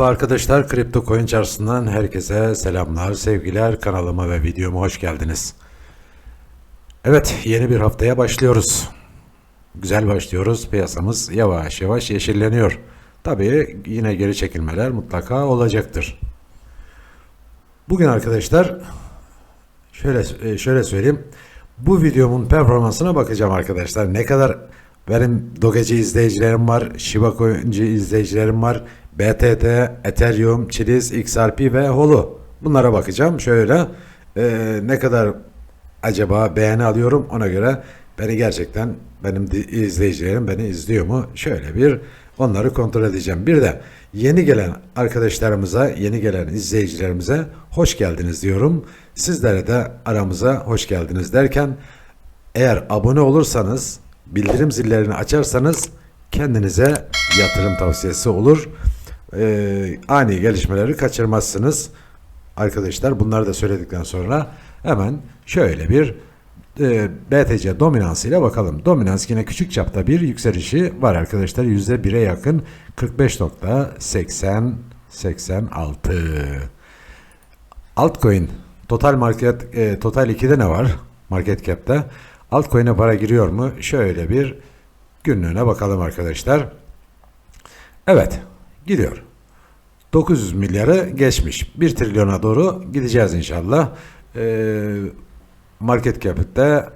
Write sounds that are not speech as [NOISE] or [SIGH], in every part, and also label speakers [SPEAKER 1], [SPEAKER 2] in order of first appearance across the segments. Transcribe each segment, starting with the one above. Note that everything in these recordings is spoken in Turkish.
[SPEAKER 1] Merhaba arkadaşlar, Kripto Coin Çarşısı'ndan herkese selamlar, sevgiler. Kanalıma ve videoma hoş geldiniz. Evet, yeni bir haftaya başlıyoruz. Güzel başlıyoruz. Piyasamız yavaş yavaş yeşilleniyor. Tabii yine geri çekilmeler mutlaka olacaktır. Bugün arkadaşlar şöyle e, şöyle söyleyeyim. Bu videomun performansına bakacağım arkadaşlar. Ne kadar benim Dogeci izleyicilerim var, Shiba Coin'ci izleyicilerim var, BTT, Ethereum, Chiliz, XRP ve Holo. Bunlara bakacağım. Şöyle e, ne kadar acaba beğeni alıyorum ona göre beni gerçekten benim izleyicilerim beni izliyor mu? Şöyle bir onları kontrol edeceğim. Bir de yeni gelen arkadaşlarımıza, yeni gelen izleyicilerimize hoş geldiniz diyorum. Sizlere de aramıza hoş geldiniz derken eğer abone olursanız, bildirim zillerini açarsanız kendinize yatırım tavsiyesi olur. Ee, ani gelişmeleri kaçırmazsınız. Arkadaşlar bunları da söyledikten sonra hemen şöyle bir e, BTC dominansıyla bakalım. Dominans yine küçük çapta bir yükselişi var arkadaşlar. %1'e yakın 45.80 86 Altcoin total market e, total 2'de ne var? Market cap'te. Altcoin'e para giriyor mu? Şöyle bir günlüğüne bakalım arkadaşlar. Evet, gidiyor. 900 milyarı geçmiş. 1 trilyona doğru gideceğiz inşallah. Ee, market cap'te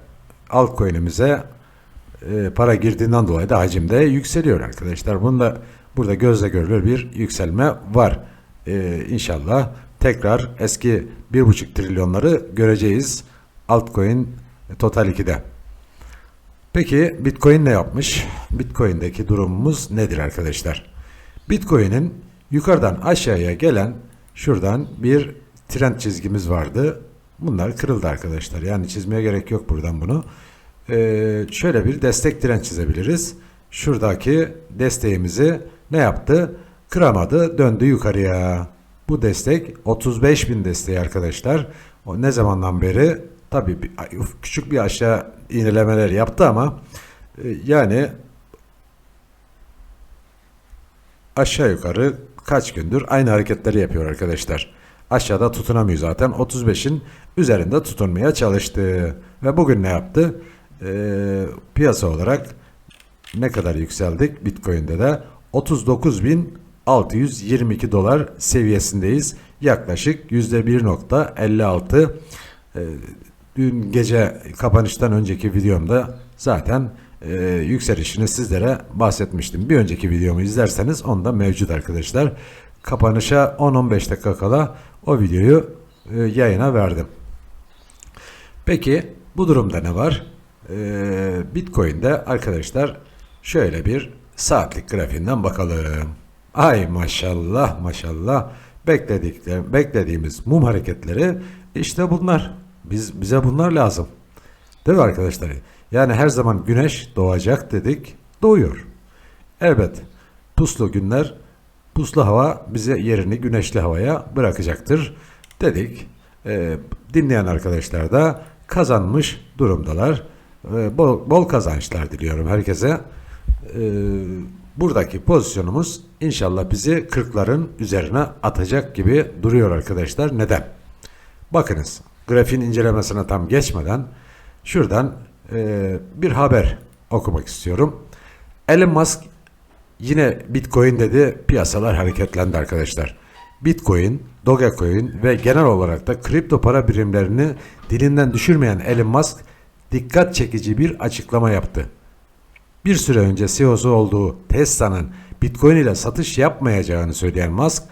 [SPEAKER 1] altcoin'imize e, para girdiğinden dolayı da hacim de yükseliyor arkadaşlar. Bunda burada gözle görülür bir yükselme var. Ee, inşallah tekrar eski 1,5 trilyonları göreceğiz altcoin Total 2'de. Peki Bitcoin ne yapmış? Bitcoin'deki durumumuz nedir arkadaşlar? Bitcoin'in yukarıdan aşağıya gelen şuradan bir trend çizgimiz vardı. Bunlar kırıldı arkadaşlar. Yani çizmeye gerek yok buradan bunu. Ee, şöyle bir destek trend çizebiliriz. Şuradaki desteğimizi ne yaptı? Kıramadı, döndü yukarıya. Bu destek 35 bin desteği arkadaşlar. O ne zamandan beri? Tabii bir- küçük bir aşağı iğnelemeler yaptı ama e, yani aşağı yukarı kaç gündür aynı hareketleri yapıyor arkadaşlar. Aşağıda tutunamıyor zaten. 35'in üzerinde tutunmaya çalıştı. Ve bugün ne yaptı? Ee, piyasa olarak ne kadar yükseldik? Bitcoin'de de 39.622 dolar seviyesindeyiz. Yaklaşık %1.56 Ee, dün gece kapanıştan önceki videomda zaten e, yükselişini sizlere bahsetmiştim. Bir önceki videomu izlerseniz onda mevcut arkadaşlar. Kapanışa 10-15 dakika kala o videoyu e, yayına verdim. Peki bu durumda ne var? Ee, Bitcoin'de arkadaşlar şöyle bir saatlik grafiğinden bakalım. Ay maşallah maşallah bekledik beklediğimiz mum hareketleri işte bunlar. Biz bize bunlar lazım. Değil mi arkadaşlar? Yani her zaman güneş doğacak dedik. Doğuyor. Elbet puslu günler puslu hava bize yerini güneşli havaya bırakacaktır dedik. Ee, dinleyen arkadaşlar da kazanmış durumdalar. Ee, bol, bol kazançlar diliyorum herkese. Ee, buradaki pozisyonumuz inşallah bizi 40'ların üzerine atacak gibi duruyor arkadaşlar. Neden? Bakınız grafiğin incelemesine tam geçmeden şuradan e, bir haber okumak istiyorum. Elon Musk yine Bitcoin dedi piyasalar hareketlendi arkadaşlar. Bitcoin, Dogecoin ve genel olarak da kripto para birimlerini dilinden düşürmeyen Elon Musk dikkat çekici bir açıklama yaptı. Bir süre önce CEO'su olduğu Tesla'nın Bitcoin ile satış yapmayacağını söyleyen Musk,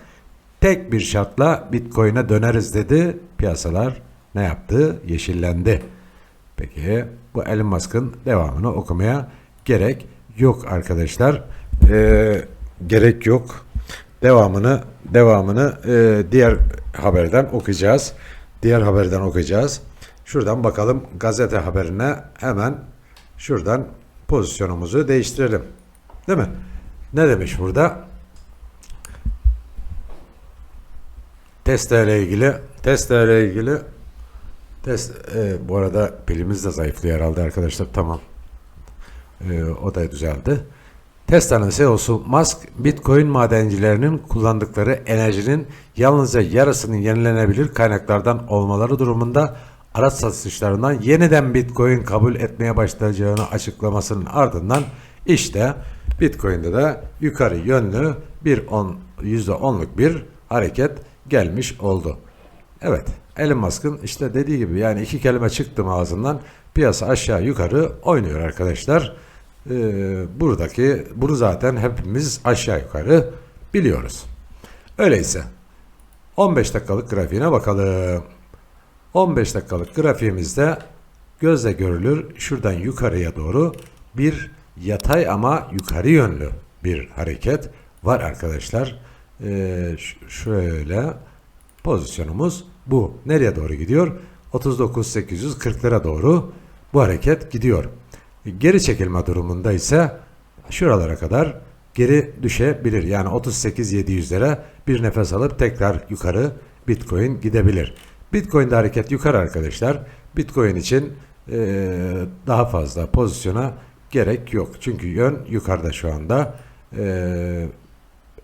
[SPEAKER 1] tek bir şartla Bitcoin'e döneriz dedi. Piyasalar ne yaptı? Yeşillendi. Peki bu Elon Musk'ın devamını okumaya gerek yok arkadaşlar. Ee, gerek yok. Devamını devamını e, diğer haberden okuyacağız. Diğer haberden okuyacağız. Şuradan bakalım gazete haberine hemen şuradan pozisyonumuzu değiştirelim. Değil mi? Ne demiş burada? Tesla ile ilgili Tesla ile ilgili test e, bu arada pilimiz de zayıflıyor herhalde arkadaşlar. Tamam. E, o da düzeldi. Tesla'nın CEO'su Musk, Bitcoin madencilerinin kullandıkları enerjinin yalnızca yarısının yenilenebilir kaynaklardan olmaları durumunda araç satışlarından yeniden Bitcoin kabul etmeye başlayacağını açıklamasının ardından işte Bitcoin'de de yukarı yönlü bir on, %10'luk bir hareket gelmiş oldu. Evet, Elon Musk'ın işte dediği gibi yani iki kelime çıktı mı ağzından piyasa aşağı yukarı oynuyor arkadaşlar. Ee, buradaki bunu zaten hepimiz aşağı yukarı biliyoruz. Öyleyse 15 dakikalık grafiğine bakalım. 15 dakikalık grafiğimizde gözle görülür şuradan yukarıya doğru bir yatay ama yukarı yönlü bir hareket var arkadaşlar. Ee, şöyle pozisyonumuz bu. Nereye doğru gidiyor? 39.840'lara doğru bu hareket gidiyor. Geri çekilme durumunda ise şuralara kadar geri düşebilir. Yani 38.700'lere bir nefes alıp tekrar yukarı Bitcoin gidebilir. Bitcoin'de hareket yukarı arkadaşlar. Bitcoin için eee, daha fazla pozisyona gerek yok. Çünkü yön yukarıda şu anda. Eee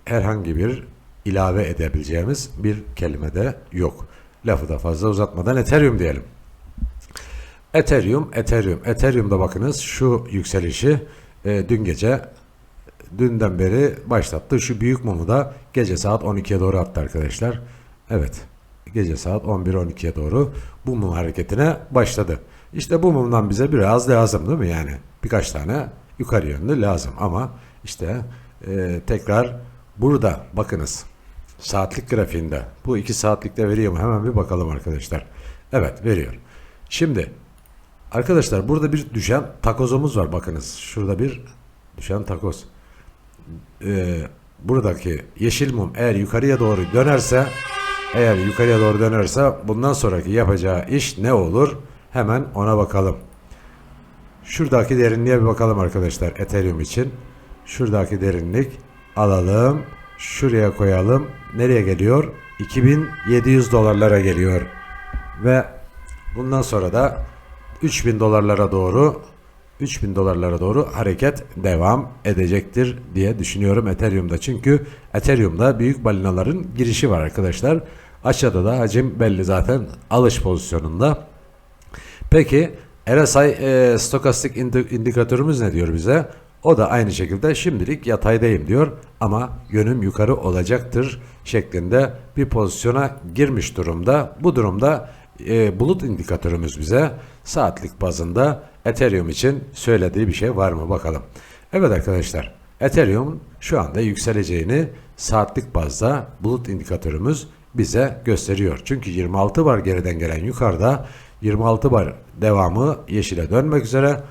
[SPEAKER 1] herhangi bir ilave edebileceğimiz bir kelime de yok. Lafı da fazla uzatmadan Ethereum diyelim. Ethereum, Ethereum. Ethereum'da bakınız şu yükselişi e, dün gece dünden beri başlattı. Şu büyük mumu da gece saat 12'ye doğru attı arkadaşlar. Evet. Gece saat 11-12'ye doğru bu mum hareketine başladı. İşte bu mumdan bize biraz lazım değil mi yani? Birkaç tane yukarı yönlü lazım ama işte e, tekrar burada bakınız saatlik grafiğinde bu iki saatlikte veriyor mu? Hemen bir bakalım arkadaşlar. Evet veriyor. Şimdi arkadaşlar burada bir düşen takozumuz var bakınız. Şurada bir düşen takoz. Ee, buradaki yeşil mum eğer yukarıya doğru dönerse eğer yukarıya doğru dönerse bundan sonraki yapacağı iş ne olur? Hemen ona bakalım. Şuradaki derinliğe bir bakalım arkadaşlar Ethereum için. Şuradaki derinlik alalım. Şuraya koyalım. Nereye geliyor? 2700 dolarlara geliyor. Ve bundan sonra da 3000 dolarlara doğru 3000 dolarlara doğru hareket devam edecektir diye düşünüyorum Ethereum'da. Çünkü Ethereum'da büyük balinaların girişi var arkadaşlar. Aşağıda da hacim belli zaten alış pozisyonunda. Peki RSI e, stokastik indi- indikatörümüz ne diyor bize? O da aynı şekilde şimdilik yataydayım diyor ama yönüm yukarı olacaktır şeklinde bir pozisyona girmiş durumda. Bu durumda e, bulut indikatörümüz bize saatlik bazında Ethereum için söylediği bir şey var mı bakalım. Evet arkadaşlar Ethereum şu anda yükseleceğini saatlik bazda bulut indikatörümüz bize gösteriyor. Çünkü 26 bar geriden gelen yukarıda 26 bar devamı yeşile dönmek üzere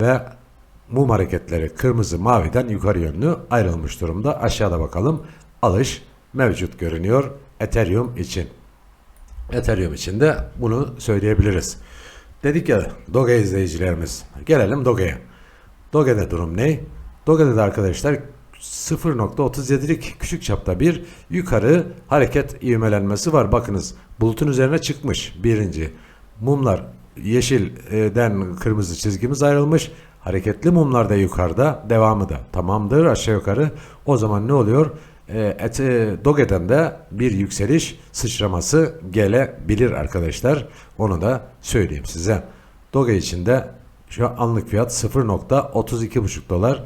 [SPEAKER 1] ve mum hareketleri kırmızı maviden yukarı yönlü ayrılmış durumda. Aşağıda bakalım alış mevcut görünüyor Ethereum için. Ethereum için de bunu söyleyebiliriz. Dedik ya Doge izleyicilerimiz. Gelelim Doge'ye. Doge'de durum ne? Doge'de de arkadaşlar 0.37'lik küçük çapta bir yukarı hareket ivmelenmesi var. Bakınız bulutun üzerine çıkmış birinci. Mumlar yeşilden kırmızı çizgimiz ayrılmış. Hareketli mumlar da yukarıda devamı da tamamdır aşağı yukarı. O zaman ne oluyor? E, e, Doge'den de bir yükseliş sıçraması gelebilir arkadaşlar. Onu da söyleyeyim size. Doge için de şu anlık fiyat 0.32,5 dolar.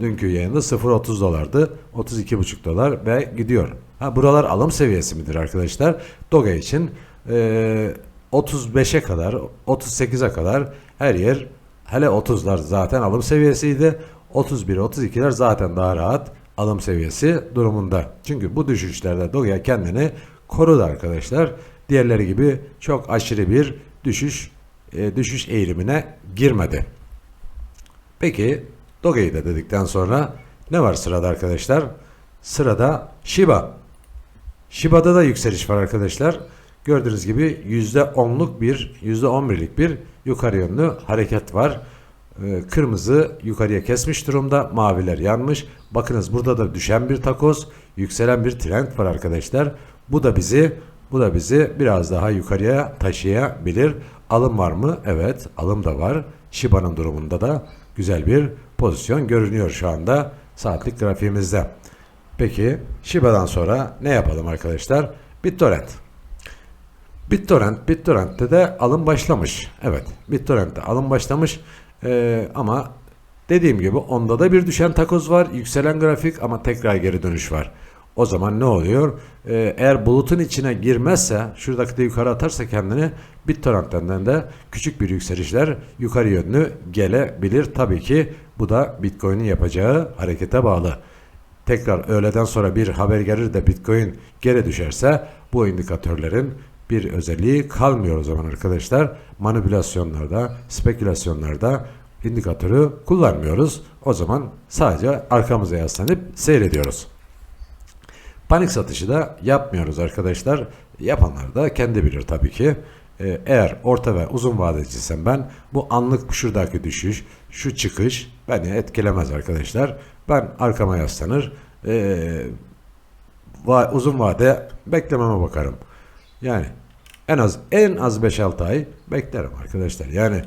[SPEAKER 1] Dünkü yayında 0.30 dolardı. 32,5 dolar ve gidiyor. Ha buralar alım seviyesi midir arkadaşlar? Doge için e, 35'e kadar, 38'e kadar her yer hele 30'lar zaten alım seviyesiydi. 31, 32'ler zaten daha rahat alım seviyesi durumunda. Çünkü bu düşüşlerde Doge kendini korudu arkadaşlar. Diğerleri gibi çok aşırı bir düşüş e, düşüş eğilimine girmedi. Peki Doge'yi de dedikten sonra ne var sırada arkadaşlar? Sırada Shiba. Shiba'da da yükseliş var arkadaşlar. Gördüğünüz gibi %10'luk bir, %11'lik bir yukarı yönlü hareket var. Ee, Kırmızı yukarıya kesmiş durumda, maviler yanmış. Bakınız burada da düşen bir takoz, yükselen bir trend var arkadaşlar. Bu da bizi bu da bizi biraz daha yukarıya taşıyabilir. Alım var mı? Evet, alım da var. Shiba'nın durumunda da güzel bir pozisyon görünüyor şu anda. saatlik grafiğimizde. Peki Shiba'dan sonra ne yapalım arkadaşlar? BitTorrent. BitTorrent, BitTorrent'te de alım başlamış. Evet, BitTorrent'te alım başlamış. Ee, ama dediğim gibi onda da bir düşen takoz var, yükselen grafik ama tekrar geri dönüş var. O zaman ne oluyor? Ee, eğer bulutun içine girmezse, şuradaki de yukarı atarsa kendini BitTorrent'ten de küçük bir yükselişler yukarı yönlü gelebilir. Tabii ki bu da Bitcoin'in yapacağı harekete bağlı tekrar öğleden sonra bir haber gelir de Bitcoin geri düşerse bu indikatörlerin bir özelliği kalmıyor o zaman arkadaşlar. Manipülasyonlarda, spekülasyonlarda indikatörü kullanmıyoruz. O zaman sadece arkamıza yaslanıp seyrediyoruz. Panik satışı da yapmıyoruz arkadaşlar. Yapanlar da kendi bilir tabii ki. Ee, eğer orta ve uzun vadeciysem ben bu anlık şuradaki düşüş, şu çıkış beni etkilemez arkadaşlar. Ben arkama yaslanır. ee, va- uzun vade beklememe bakarım. Yani en az en az 5-6 ay beklerim arkadaşlar. Yani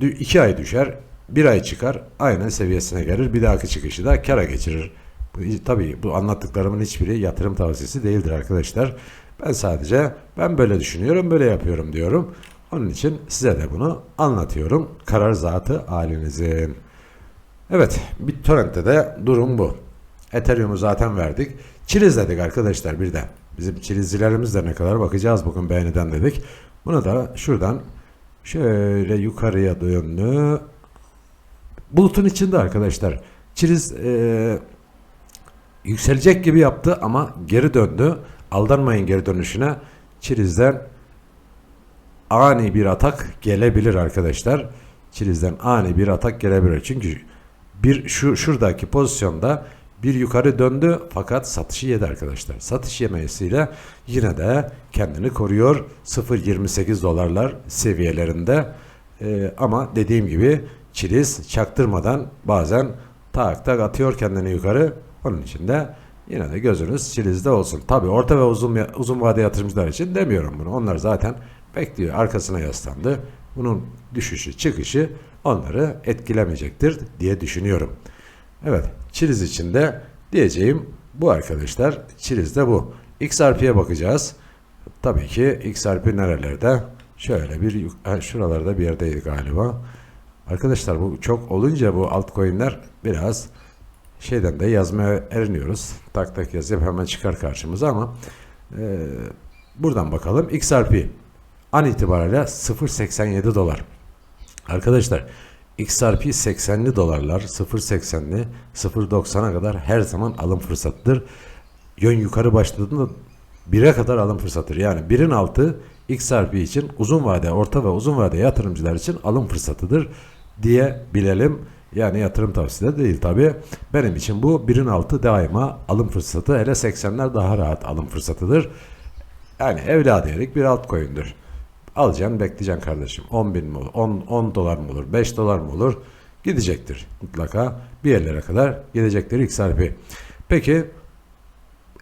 [SPEAKER 1] 2 ay düşer, 1 ay çıkar, aynı seviyesine gelir. Bir dahaki çıkışı da kara geçirir. Tabii bu anlattıklarımın hiçbiri yatırım tavsiyesi değildir arkadaşlar. Ben sadece ben böyle düşünüyorum, böyle yapıyorum diyorum. Onun için size de bunu anlatıyorum. Karar zatı halinizin. Evet, BitTorrent'te de durum bu. Ethereum'u zaten verdik. Çilizledik arkadaşlar bir de. Bizim çilizcilerimiz de ne kadar bakacağız bugün beğeniden dedik. Bunu da şuradan şöyle yukarıya yönlü bulutun içinde arkadaşlar. Çiliz eee, yükselecek gibi yaptı ama geri döndü. Aldanmayın geri dönüşüne. Çilizden ani bir atak gelebilir arkadaşlar. Çilizden ani bir atak gelebilir. Çünkü bir şu şuradaki pozisyonda bir yukarı döndü fakat satışı yedi arkadaşlar. Satış yemesiyle yine de kendini koruyor 0.28 dolarlar seviyelerinde. Ee, ama dediğim gibi çiliz çaktırmadan bazen tak tak atıyor kendini yukarı. Onun için de yine de gözünüz çilizde olsun. Tabi orta ve uzun uzun vade yatırımcılar için demiyorum bunu. Onlar zaten bekliyor. Arkasına yaslandı. Bunun düşüşü, çıkışı onları etkilemeyecektir diye düşünüyorum. Evet, Çiliz için de diyeceğim bu arkadaşlar. Çiliz de bu. XRP'ye bakacağız. Tabii ki XRP nerelerde? Şöyle bir şuralarda bir yerdeydi galiba. Arkadaşlar bu çok olunca bu altcoin'ler biraz şeyden de yazmaya eriniyoruz. Tak tak yazıp hemen çıkar karşımıza ama e, buradan bakalım. XRP an itibariyle 0.87 dolar. Arkadaşlar XRP 80'li dolarlar 0.80'li 0.90'a kadar her zaman alım fırsatıdır. Yön yukarı başladığında 1'e kadar alım fırsatıdır. Yani 1'in altı XRP için uzun vade, orta ve uzun vade yatırımcılar için alım fırsatıdır diye bilelim. Yani yatırım tavsiyesi değil tabi. Benim için bu 1'in altı daima alım fırsatı. Hele 80'ler daha rahat alım fırsatıdır. Yani evladiyelik bir altcoin'dir. Alacaksın bekleyeceksin kardeşim. 10 bin mi olur? 10, 10 dolar mı olur? 5 dolar mı olur? Gidecektir mutlaka. Bir yerlere kadar gidecektir XRP. Peki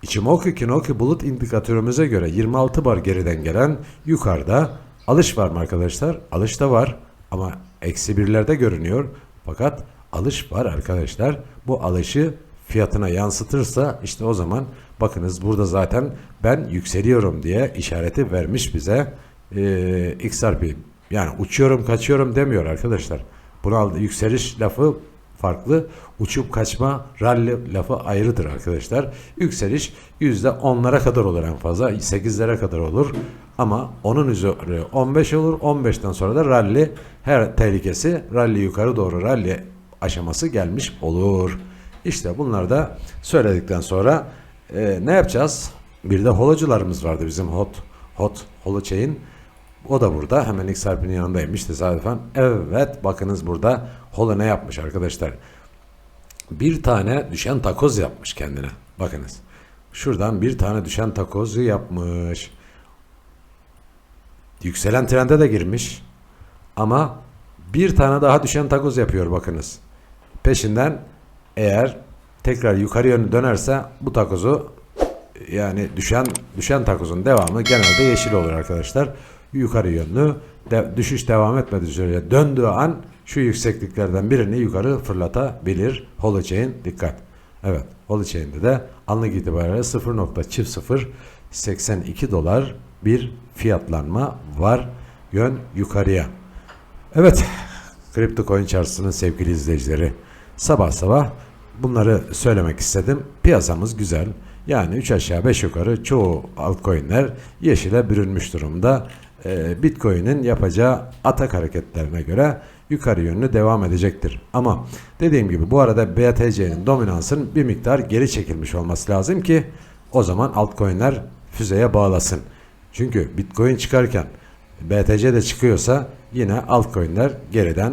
[SPEAKER 1] Ichimoku Kinoki bulut indikatörümüze göre 26 bar geriden gelen yukarıda alış var mı arkadaşlar? Alış da var ama eksi birlerde görünüyor. Fakat alış var arkadaşlar. Bu alışı fiyatına yansıtırsa işte o zaman bakınız burada zaten ben yükseliyorum diye işareti vermiş bize ee, XRP. Yani uçuyorum kaçıyorum demiyor arkadaşlar. Bunu aldı yükseliş lafı farklı. Uçup kaçma rally lafı ayrıdır arkadaşlar. Yükseliş yüzde onlara kadar olur en fazla. 8'lere kadar olur. Ama onun üzeri 15 olur. 15'ten sonra da rally her tehlikesi rally yukarı doğru rally aşaması gelmiş olur. İşte bunlar da söyledikten sonra e, ne yapacağız? Bir de holocularımız vardı bizim hot hot holochain. O da burada. Hemen XRP'nin yanındaymış tesadüfen. Evet bakınız burada Holo ne yapmış arkadaşlar. Bir tane düşen takoz yapmış kendine. Bakınız. Şuradan bir tane düşen takozu yapmış. Yükselen trende de girmiş. Ama bir tane daha düşen takoz yapıyor bakınız. Peşinden eğer tekrar yukarı yönlü dönerse bu takozu yani düşen düşen takozun devamı genelde yeşil olur arkadaşlar. Yukarı yönlü de, düşüş devam etmediği sürece döndüğü an şu yüksekliklerden birini yukarı fırlatabilir. Holochain dikkat. Evet, Holochain'de de anlık itibariyle 0.0082 dolar bir fiyatlanma var yön yukarıya. Evet, [LAUGHS] Kripto Coin Çarşısı'nın sevgili izleyicileri. Sabah sabah bunları söylemek istedim. Piyasamız güzel. Yani 3 aşağı 5 yukarı çoğu altcoin'ler yeşile bürünmüş durumda. Ee, Bitcoin'in yapacağı atak hareketlerine göre yukarı yönlü devam edecektir. Ama dediğim gibi bu arada BTC'nin dominansının bir miktar geri çekilmiş olması lazım ki o zaman altcoin'ler füzeye bağlasın. Çünkü Bitcoin çıkarken BTC de çıkıyorsa yine altcoin'ler geriden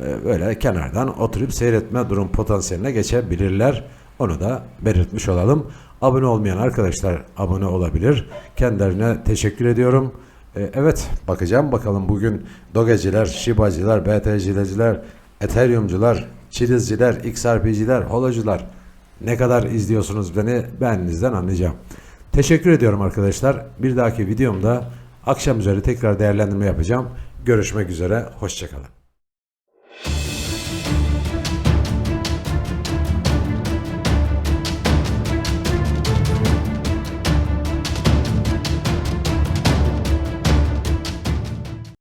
[SPEAKER 1] e, böyle kenardan oturup seyretme durum potansiyeline geçebilirler. Onu da belirtmiş olalım. Abone olmayan arkadaşlar abone olabilir. Kendilerine teşekkür ediyorum. E, evet bakacağım bakalım bugün Dogeciler, Shiba'cılar, BTC'ciler, Ethereum'cular, Çilizciler, XRP'ciler, Holocular ne kadar izliyorsunuz beni beğeninizden anlayacağım. Teşekkür ediyorum arkadaşlar. Bir dahaki videomda akşam üzeri tekrar değerlendirme yapacağım. Görüşmek üzere. Hoşçakalın.